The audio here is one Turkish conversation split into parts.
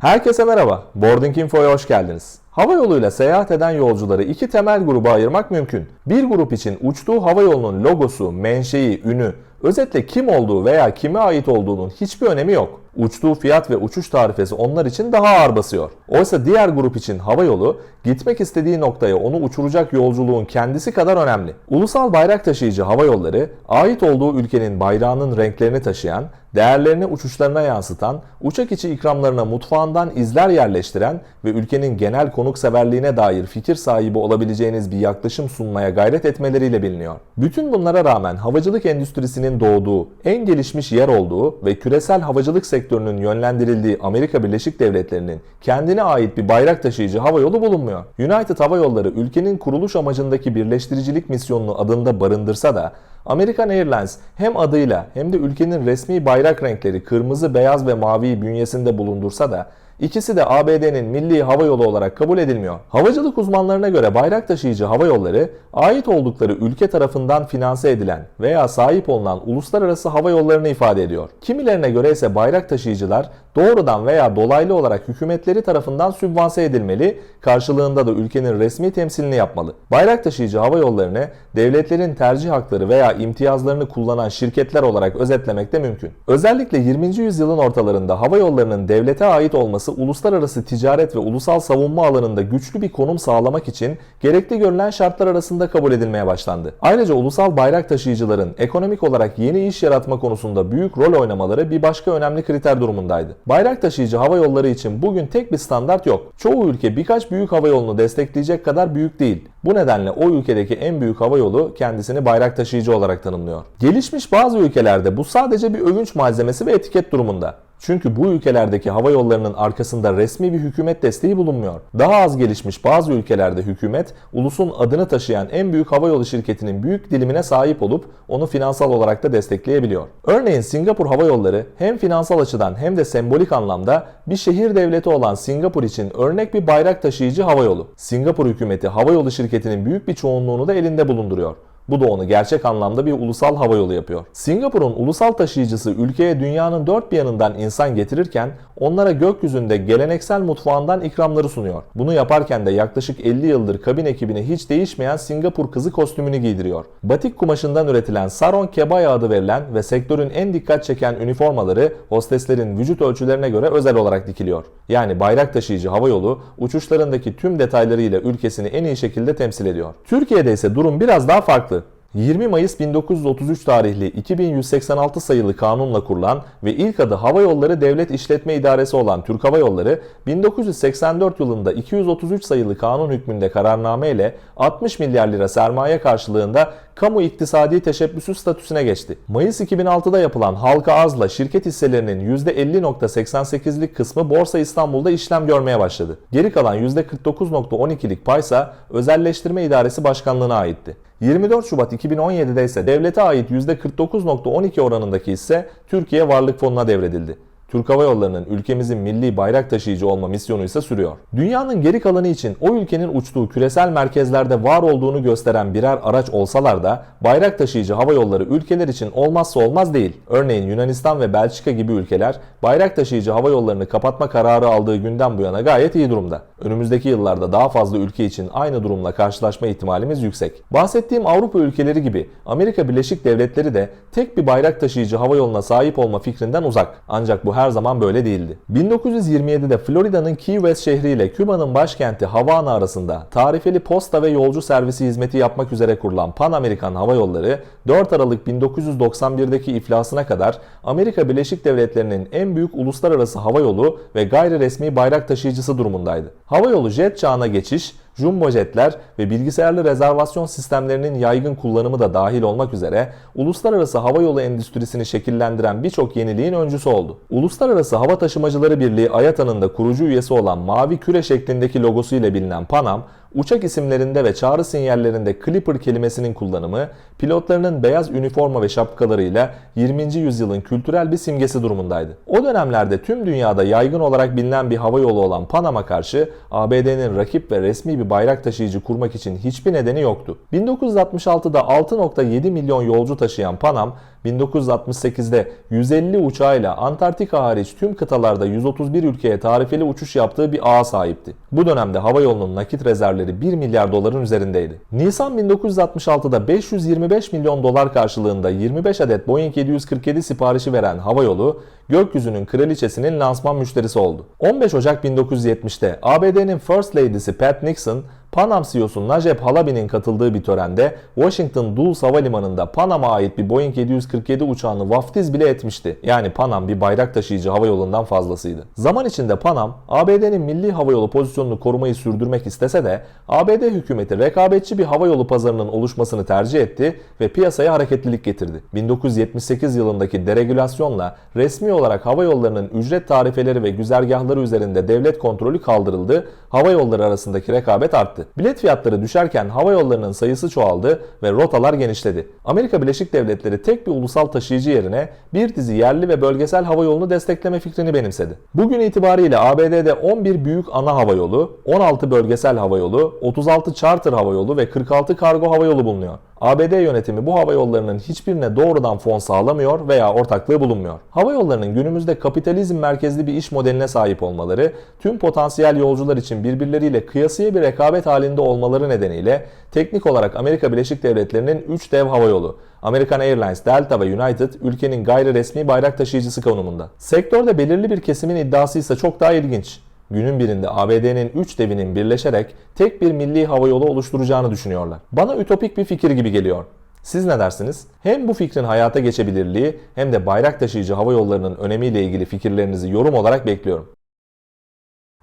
Herkese merhaba. Boarding Info'ya hoş geldiniz. Hava yoluyla seyahat eden yolcuları iki temel gruba ayırmak mümkün. Bir grup için uçtuğu hava yolunun logosu, menşei, ünü, özetle kim olduğu veya kime ait olduğunun hiçbir önemi yok. Uçtuğu fiyat ve uçuş tarifesi onlar için daha ağır basıyor. Oysa diğer grup için hava yolu gitmek istediği noktaya onu uçuracak yolculuğun kendisi kadar önemli. Ulusal bayrak taşıyıcı hava yolları ait olduğu ülkenin bayrağının renklerini taşıyan, değerlerini uçuşlarına yansıtan, uçak içi ikramlarına mutfağından izler yerleştiren ve ülkenin genel konukseverliğine dair fikir sahibi olabileceğiniz bir yaklaşım sunmaya gayret etmeleriyle biliniyor. Bütün bunlara rağmen havacılık endüstrisinin doğduğu, en gelişmiş yer olduğu ve küresel havacılık sektörünün yönlendirildiği Amerika Birleşik Devletleri'nin kendine ait bir bayrak taşıyıcı hava yolu bulunmuyor. United Hava Yolları ülkenin kuruluş amacındaki birleştiricilik misyonunu adında barındırsa da American Airlines hem adıyla hem de ülkenin resmi bayrak renkleri kırmızı, beyaz ve maviyi bünyesinde bulundursa da İkisi de ABD'nin milli hava yolu olarak kabul edilmiyor. Havacılık uzmanlarına göre bayrak taşıyıcı hava yolları ait oldukları ülke tarafından finanse edilen veya sahip olunan uluslararası hava yollarını ifade ediyor. Kimilerine göre ise bayrak taşıyıcılar doğrudan veya dolaylı olarak hükümetleri tarafından sübvanse edilmeli, karşılığında da ülkenin resmi temsilini yapmalı. Bayrak taşıyıcı hava yollarını devletlerin tercih hakları veya imtiyazlarını kullanan şirketler olarak özetlemek de mümkün. Özellikle 20. yüzyılın ortalarında hava yollarının devlete ait olması uluslararası ticaret ve ulusal savunma alanında güçlü bir konum sağlamak için gerekli görülen şartlar arasında kabul edilmeye başlandı. Ayrıca ulusal bayrak taşıyıcıların ekonomik olarak yeni iş yaratma konusunda büyük rol oynamaları bir başka önemli kriter durumundaydı. Bayrak taşıyıcı hava yolları için bugün tek bir standart yok. Çoğu ülke birkaç büyük hava yolunu destekleyecek kadar büyük değil. Bu nedenle o ülkedeki en büyük hava yolu kendisini bayrak taşıyıcı olarak tanımlıyor. Gelişmiş bazı ülkelerde bu sadece bir övünç malzemesi ve etiket durumunda. Çünkü bu ülkelerdeki hava yollarının arkasında resmi bir hükümet desteği bulunmuyor. Daha az gelişmiş bazı ülkelerde hükümet ulusun adını taşıyan en büyük hava yolu şirketinin büyük dilimine sahip olup onu finansal olarak da destekleyebiliyor. Örneğin Singapur Hava Yolları hem finansal açıdan hem de sembolik anlamda bir şehir devleti olan Singapur için örnek bir bayrak taşıyıcı hava yolu. Singapur hükümeti hava yolu şirketinin büyük bir çoğunluğunu da elinde bulunduruyor. Bu da onu gerçek anlamda bir ulusal hava yolu yapıyor. Singapur'un ulusal taşıyıcısı ülkeye dünyanın dört bir yanından insan getirirken onlara gökyüzünde geleneksel mutfağından ikramları sunuyor. Bunu yaparken de yaklaşık 50 yıldır kabin ekibine hiç değişmeyen Singapur kızı kostümünü giydiriyor. Batik kumaşından üretilen Saron Kebaya adı verilen ve sektörün en dikkat çeken üniformaları hosteslerin vücut ölçülerine göre özel olarak dikiliyor. Yani bayrak taşıyıcı hava yolu uçuşlarındaki tüm detaylarıyla ülkesini en iyi şekilde temsil ediyor. Türkiye'de ise durum biraz daha farklı. 20 Mayıs 1933 tarihli 2186 sayılı kanunla kurulan ve ilk adı Hava Yolları Devlet İşletme İdaresi olan Türk Hava Yolları 1984 yılında 233 sayılı kanun hükmünde kararname ile 60 milyar lira sermaye karşılığında kamu iktisadi teşebbüsü statüsüne geçti. Mayıs 2006'da yapılan halka arzla şirket hisselerinin %50.88'lik kısmı Borsa İstanbul'da işlem görmeye başladı. Geri kalan %49.12'lik paysa Özelleştirme İdaresi Başkanlığı'na aitti. 24 Şubat 2017'de ise devlete ait %49.12 oranındaki hisse Türkiye Varlık Fonu'na devredildi. Türk Hava Yolları'nın ülkemizin milli bayrak taşıyıcı olma misyonu ise sürüyor. Dünyanın geri kalanı için o ülkenin uçtuğu küresel merkezlerde var olduğunu gösteren birer araç olsalar da bayrak taşıyıcı hava yolları ülkeler için olmazsa olmaz değil. Örneğin Yunanistan ve Belçika gibi ülkeler bayrak taşıyıcı hava yollarını kapatma kararı aldığı günden bu yana gayet iyi durumda. Önümüzdeki yıllarda daha fazla ülke için aynı durumla karşılaşma ihtimalimiz yüksek. Bahsettiğim Avrupa ülkeleri gibi Amerika Birleşik Devletleri de tek bir bayrak taşıyıcı hava yoluna sahip olma fikrinden uzak. Ancak bu her zaman böyle değildi. 1927'de Florida'nın Key West şehri ile Küba'nın başkenti Havana arasında tarifeli posta ve yolcu servisi hizmeti yapmak üzere kurulan Pan Amerikan Hava Yolları 4 Aralık 1991'deki iflasına kadar Amerika Birleşik Devletleri'nin en büyük uluslararası hava yolu ve gayri resmi bayrak taşıyıcısı durumundaydı. Hava yolu jet çağına geçiş, jumbo jetler ve bilgisayarlı rezervasyon sistemlerinin yaygın kullanımı da dahil olmak üzere uluslararası hava yolu endüstrisini şekillendiren birçok yeniliğin öncüsü oldu. Uluslararası Hava Taşımacıları Birliği IATA'nın da kurucu üyesi olan mavi küre şeklindeki logosu ile bilinen Panam, uçak isimlerinde ve çağrı sinyallerinde Clipper kelimesinin kullanımı, pilotlarının beyaz üniforma ve şapkalarıyla 20. yüzyılın kültürel bir simgesi durumundaydı. O dönemlerde tüm dünyada yaygın olarak bilinen bir hava yolu olan Panama karşı ABD'nin rakip ve resmi bir bayrak taşıyıcı kurmak için hiçbir nedeni yoktu. 1966'da 6.7 milyon yolcu taşıyan Panam, 1968'de 150 uçağıyla Antarktika hariç tüm kıtalarda 131 ülkeye tarifeli uçuş yaptığı bir ağa sahipti. Bu dönemde hava yolunun nakit rezervleri 1 milyar doların üzerindeydi. Nisan 1966'da 525 milyon dolar karşılığında 25 adet Boeing 747 siparişi veren hava yolu, gökyüzünün kraliçesinin lansman müşterisi oldu. 15 Ocak 1970'te ABD'nin First Lady'si Pat Nixon, Panam CEO'su Najib Halabi'nin katıldığı bir törende Washington Dulles Havalimanı'nda Panam'a ait bir Boeing 747 uçağını vaftiz bile etmişti. Yani Panam bir bayrak taşıyıcı hava yolundan fazlasıydı. Zaman içinde Panam, ABD'nin milli havayolu pozisyonunu korumayı sürdürmek istese de ABD hükümeti rekabetçi bir havayolu pazarının oluşmasını tercih etti ve piyasaya hareketlilik getirdi. 1978 yılındaki deregülasyonla resmi olarak hava yollarının ücret tarifeleri ve güzergahları üzerinde devlet kontrolü kaldırıldı, hava yolları arasındaki rekabet arttı. Bilet fiyatları düşerken hava yollarının sayısı çoğaldı ve rotalar genişledi. Amerika Birleşik Devletleri tek bir ulusal taşıyıcı yerine bir dizi yerli ve bölgesel hava yolunu destekleme fikrini benimsedi. Bugün itibariyle ABD'de 11 büyük ana hava yolu, 16 bölgesel hava yolu, 36 charter hava yolu ve 46 kargo hava yolu bulunuyor. ABD yönetimi bu hava yollarının hiçbirine doğrudan fon sağlamıyor veya ortaklığı bulunmuyor. Hava yollarının günümüzde kapitalizm merkezli bir iş modeline sahip olmaları, tüm potansiyel yolcular için birbirleriyle kıyasıya bir rekabet halinde olmaları nedeniyle teknik olarak Amerika Birleşik Devletleri'nin 3 dev hava yolu, American Airlines, Delta ve United ülkenin gayri resmi bayrak taşıyıcısı konumunda. Sektörde belirli bir kesimin iddiası ise çok daha ilginç. Günün birinde ABD'nin 3 devinin birleşerek tek bir milli hava yolu oluşturacağını düşünüyorlar. Bana ütopik bir fikir gibi geliyor. Siz ne dersiniz? Hem bu fikrin hayata geçebilirliği hem de bayrak taşıyıcı hava yollarının önemiyle ilgili fikirlerinizi yorum olarak bekliyorum.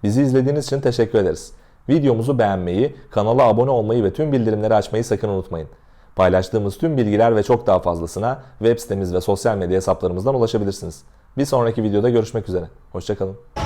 Bizi izlediğiniz için teşekkür ederiz. Videomuzu beğenmeyi, kanala abone olmayı ve tüm bildirimleri açmayı sakın unutmayın. Paylaştığımız tüm bilgiler ve çok daha fazlasına web sitemiz ve sosyal medya hesaplarımızdan ulaşabilirsiniz. Bir sonraki videoda görüşmek üzere. Hoşçakalın.